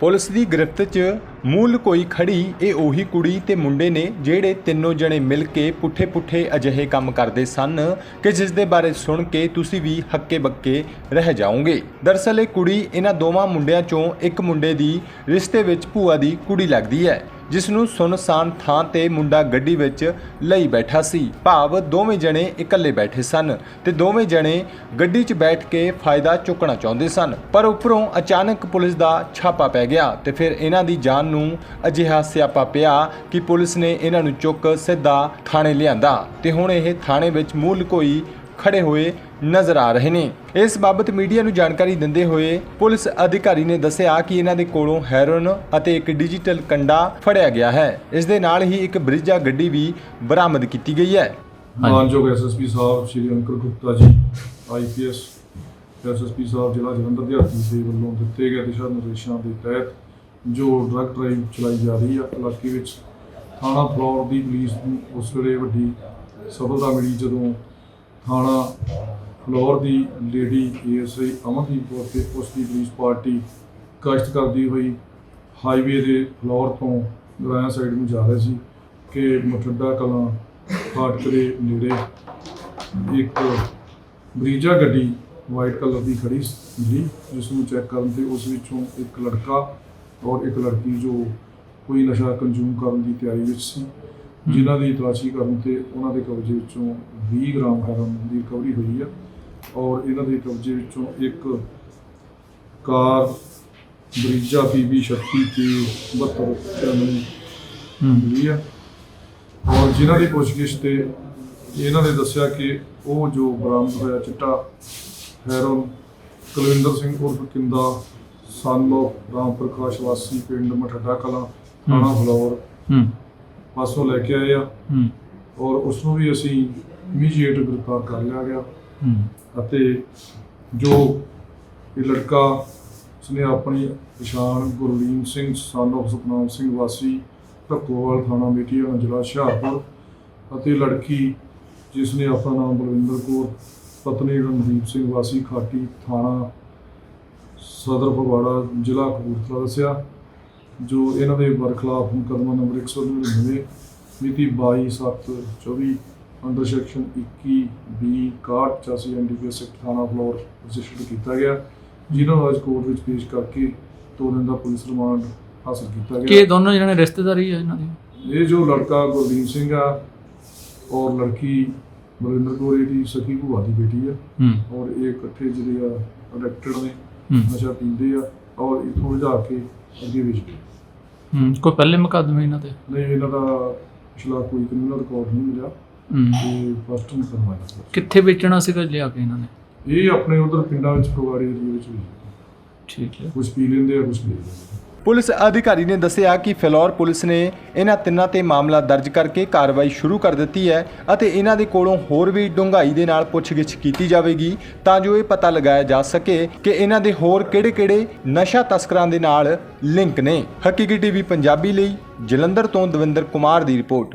Police ਦੀ ਗ੍ਰਿਫਤ 'ਚ ਮੂਲ ਕੋਈ ਖੜੀ ਇਹ ਉਹੀ ਕੁੜੀ ਤੇ ਮੁੰਡੇ ਨੇ ਜਿਹੜੇ ਤਿੰਨੋਂ ਜਣੇ ਮਿਲ ਕੇ ਪੁੱਠੇ-ਪੁੱਠੇ ਅਜਿਹੇ ਕੰਮ ਕਰਦੇ ਸਨ ਕਿ ਜਿਸ ਦੇ ਬਾਰੇ ਸੁਣ ਕੇ ਤੁਸੀਂ ਵੀ ਹੱਕੇ ਬੱਕੇ ਰਹਿ ਜਾਓਗੇ। ਦਰਅਸਲ ਇਹ ਕੁੜੀ ਇਹਨਾਂ ਦੋਵਾਂ ਮੁੰਡਿਆਂ 'ਚੋਂ ਇੱਕ ਮੁੰਡੇ ਦੀ ਰਿਸ਼ਤੇ ਵਿੱਚ ਭੂਆ ਦੀ ਕੁੜੀ ਲੱਗਦੀ ਹੈ। ਜਿਸ ਨੂੰ ਸੁਨਸਾਨ ਥਾਂ ਤੇ ਮੁੰਡਾ ਗੱਡੀ ਵਿੱਚ ਲਈ ਬੈਠਾ ਸੀ। ਭਾਵ ਦੋਵੇਂ ਜਣੇ ਇਕੱਲੇ ਬੈਠੇ ਸਨ ਤੇ ਦੋਵੇਂ ਜਣੇ ਗੱਡੀ 'ਚ ਬੈਠ ਕੇ ਫਾਇਦਾ ਚੁੱਕਣਾ ਚਾਹੁੰਦੇ ਸਨ। ਪਰ ਉੱਪਰੋਂ ਅਚਾਨਕ ਪੁਲਿਸ ਦਾ ਛਾਪਾ ਪੈ ਗਿਆ ਤੇ ਫਿਰ ਇਹਨਾਂ ਦੀ ਜਾਨ ਨੂੰ ਅਜਿਹਾ ਸਿਆਪਾ ਪਿਆ ਕਿ ਪੁਲਿਸ ਨੇ ਇਹਨਾਂ ਨੂੰ ਚੁੱਕ ਸਿੱਧਾ ਥਾਣੇ ਲਿਆਂਦਾ ਤੇ ਹੁਣ ਇਹ ਥਾਣੇ ਵਿੱਚ ਮੂਲ ਕੋਈ ਖੜੇ ਹੋਏ ਨਜ਼ਰ ਆ ਰਹੇ ਨੇ। ਇਸ ਬਾਬਤ ਮੀਡੀਆ ਨੂੰ ਜਾਣਕਾਰੀ ਦਿੰਦੇ ਹੋਏ ਪੁਲਿਸ ਅਧਿਕਾਰੀ ਨੇ ਦੱਸਿਆ ਕਿ ਇਹਨਾਂ ਦੇ ਕੋਲੋਂ ਹੈਰੋਇਨ ਅਤੇ ਇੱਕ ਡਿਜੀਟਲ ਕੰਡਾ ਫੜਿਆ ਗਿਆ ਹੈ। ਇਸ ਦੇ ਨਾਲ ਹੀ ਇੱਕ ਬ੍ਰਿਜਾ ਗੱਡੀ ਵੀ ਬਰਾਮਦ ਕੀਤੀ ਗਈ ਹੈ। ਮਾਨਯੋਗ ਐਸਐਸਪੀ ਸਾਹਿਬ, ਸ਼੍ਰੀ ਅੰਕਰ ਗੁਪਤਾ ਜੀ ਆਈਪੀਐਸ ਐਸਐਸਪੀ ਸਾਹਿਬ, ਜ਼ਿਲ੍ਹਾ ਜਲੰਧਰ ਦੇ ਆਦਮੀ ਦੇ ਵੱਲੋਂ ਦਿੱਤੇ ਗਏ ਦਿਸ਼ਾ ਨਿਰਦੇਸ਼ਾਂ ਦੇ ਤਹਿਤ ਜੋ ਡਰੱਗ ਡਰਾਈਵ ਚਲਾਈ ਜਾ ਰਹੀ ਆ, ਇਲਾਕੇ ਵਿੱਚ ਥਾਣਾ ਫਲੋਰ ਦੀ ਪੁਲਿਸ ਨੂੰ ਉਸ ਵੇਲੇ ਵੱਡੀ ਸਫਲਤਾ ਮਿਲੀ ਜਦੋਂ ਥਾਣਾ ਫਲੋਰ ਦੀ ਲੇਡੀ ਏਐਸਆਈ ਅਮਨਦੀਪ ਕੌਰ ਤੇ ਉਸ ਦੀ ਪੁਲਿਸ ਪਾਰਟੀ ਗਸ਼ਤ ਕਰਦੀ ਹੋਈ ਹਾਈਵੇ ਦੇ ਫਲੋਰ ਤੋਂ ਗਰਾਇਆ ਸਾਈਡ ਨੂੰ ਜਾ ਰਹੇ ਸੀ ਕਿ ਮਠੱਡਾ ਕਲਾਂ ਫਾਟਕ ਦੇ ਨੇੜੇ ਇੱਕ ਬਰੀਜਾ ਗੱਡੀ ਵਾਈਟ ਕਲਰ ਦੀ ਖੜੀ ਸੀ ਜਿਸ ਨੂੰ ਚੈੱਕ ਕਰਨ ਤੇ ਉਸ ਵਿੱਚੋਂ ਇੱਕ ਲੜਕਾ ਔਰ ਇੱਕ ਲੜਕੀ ਜੋ ਕੋਈ ਨਸ਼ਾ ਕੰਜ਼ੂਮ ਕਰਨ ਦੀ ਤਿਆਰੀ ਵਿੱਚ ਸੀ। ਜਿਨ੍ਹਾਂ ਦੀ ਤਲਾਸ਼ੀ ਕਰਨ ਤੇ ਉਹਨਾਂ ਦੇ ਕਬਜ਼ੇ ਵਿੱਚੋਂ 20 ਗ੍ਰਾਮ ਹੈਰੋਇਨ ਦੀ ਰਿਕਵਰੀ ਹੋਈ ਆ ਔਰ ਇਹਨਾਂ ਦੇ ਕਬਜ਼ੇ ਵਿੱਚੋਂ ਇੱਕ ਕਾਰ ਬਰੀਜਾ ਪੀਬੀ 36 ਤੇ 72 95 ਮਿਲੀ ਆ। ਔਰ ਜਿਨ੍ਹਾਂ ਦੀ ਪੁੱਛਗਿੱਛ ਤੇ ਇਹਨਾਂ ਨੇ ਦੱਸਿਆ ਕਿ ਉਹ ਜੋ ਬਰਾਮਦ ਹੋਇਆ ਚਿੱਟਾ ਹੈਰੋਨ ਕੁਲਵਿੰਦਰ ਸਿੰਘ ਉਰਫ ਕਿੰਦਾ ਸਨ of ਰਾਮ ਪ੍ਰਕਾਸ਼ ਵਾਸੀ ਪਿੰਡ ਮਠੱਡਾ ਕਲਾਂ ਥਾਣਾ ਫਲੋਰ ਹੂੰ। ਪਾਸੋਂ ਲੈ ਕੇ ਆਏ ਆ। ਹੂੰ। ਔਰ ਉਸ ਨੂੰ ਵੀ ਅਸੀਂ ਇਮੀਡੀਏਟ ਗ੍ਰਿਫਤਾਰ ਕਰ ਲਿਆ ਗਿਆ। ਹੂੰ। ਅਤੇ ਜੋ ਇਹ ਲੜਕਾ ਉਸਨੇ ਆਪਣੀ ਪਛਾਣ ਗੁਰਲੀਨ ਸਿੰਘ ਸਨ of ਸੁਖਨਾਮ ਸਿੰਘ ਵਾਸੀ ਢੱਕੋਵਾਲ ਥਾਣਾ ਮੇਟੀਆ ਜ਼ਿਲ੍ਹਾ ਹੁਸ਼ਿਆਰਪੁਰ ਅਤੇ ਲੜਕੀ ਜਿਸ ਨੇ ਆਪਣਾ ਨਾਮ ਬਲਵਿੰਦਰ ਕੌਰ ਪਤਨੀ ਰਣਦੀਪ ਸਿੰਘ ਵਾਸੀ ਖਾਟੀ ਥਾਣਾ ਸਦਰ ਫਗਵਾੜਾ ਜ਼ਿਲ੍ਹਾ ਕਪੂਰਥਲਾ ਦੱਸਿਆ। ਜੋ ਇਹਨਾਂ ਦੇ ਬਰਖਲਾਫ ਮੁਕੱਦਮਾ ਨੰਬਰ 199 ਮਿਤੀ 22/7/24 under section 21 B 61 NDPS act ਥਾਣਾ ਫਲੋਰ ਰਜਿਸਟਰਡ ਕੀਤਾ ਗਿਆ। ਜਿਨ੍ਹਾਂ ਨੂੰ ਅੱਜ ਕੋਰਟ ਵਿੱਚ ਪੇਸ਼ ਕਰਕੇ ਦੋ ਦਿਨ ਦਾ ਪੁਲਿਸ ਰਿਮਾਂਡ ਹਾਸਲ ਕੀਤਾ ਕਿ ਗਿਆ ਦੋਨੋਂ ਜਿਹੜੇ ਰਿਸ਼ਤੇਦਾਰੀ ਹੈ ਇਹਨਾਂ ਦੀ? ਇਹ ਜੋ ਲੜਕਾ ਗੁਰਦੀਪ ਸਿੰਘ ਆ ਔਰ ਲੜਕੀ ਬਲਵਿੰਦਰ ਕੌਰ ਇਹਦੀ ਸਖੀ ਭੂਆ ਦੀ ਬੇਟੀ ਆ। ਔਰ ਇਹ ਇਕੱਠੇ ਜਿਹੜੇ ਆ ਅਡਿਕਟਡ ਨੇ ਨਸ਼ਾ ਪੀਂਦੇ ਆ। ਔਰ ਇਥੋਂ ਲਿਜਾ ਕੇ ਅੱਗੇ ਵੇਚਦੇ ਹੂੰ ਕੋਈ ਪਹਿਲੇ ਮੁਕੱਦਮੇ ਇਹਨਾਂ ਤੇ? ਨਹੀਂ ਇਹਨਾਂ ਦਾ ਪਿਛਲਾ ਕੋਈ ਕ੍ਰਿਮੀਨਲ ਰਿਕਾਰਡ ਨਹੀਂ ਮਿਲਿਆ। ਹੂੰ। ਇਹ ਫਸਟ ਨੂੰ ਕਰਵਾਇਆ ਕਿੱਥੇ ਵੇਚਣਾ ਸੀਗਾ ਲਿਆ ਕੇ ਇਹਨਾਂ ਨੇ? ਇਹ ਆਪਣੇ ਉਧਰ ਪਿੰਡਾਂ ਵਿੱਚ ਫਗਵਾੜੇ ਏਰੀਆ ਵਿੱਚ ਵੇਚਦੇ ਠੀਕ ਹੈ। ਕੁਝ ਪੀ ਲੈਂਦੇ ਆ ਕੁਝ ਵੇਚਦੇ ਆ। ਪੁਲਿਸ ਅਧਿਕਾਰੀ ਨੇ ਦੱਸਿਆ ਕਿ ਫਿਲੌਰ ਪੁਲਿਸ ਨੇ ਇਹਨਾਂ ਤਿੰਨਾਂ ਤੇ ਮਾਮਲਾ ਦਰਜ ਕਰਕੇ ਕਾਰਵਾਈ ਸ਼ੁਰੂ ਕਰ ਦਿੱਤੀ ਹੈ ਅਤੇ ਇਹਨਾਂ ਦੇ ਕੋਲੋਂ ਹੋਰ ਵੀ ਡੂੰਘਾਈ ਦੇ ਨਾਲ ਪੁੱਛਗਿੱਛ ਕੀਤੀ ਜਾਵੇਗੀ ਤਾਂ ਜੋ ਇਹ ਪਤਾ ਲਗਾਇਆ ਜਾ ਸਕੇ ਕਿ ਇਹਨਾਂ ਦੇ ਹੋਰ ਕਿਹੜੇ-ਕਿਹੜੇ ਨਸ਼ਾ ਤਸਕਰਾਂ ਦੇ ਨਾਲ ਲਿੰਕ ਨੇ। ਹਕੀਕੀ ਟੀਵੀ ਪੰਜਾਬੀ ਲਈ ਜਲੰਧਰ ਤੋਂ ਦਵਿੰਦਰ ਕੁਮਾਰ ਦੀ ਰਿਪੋਰਟ।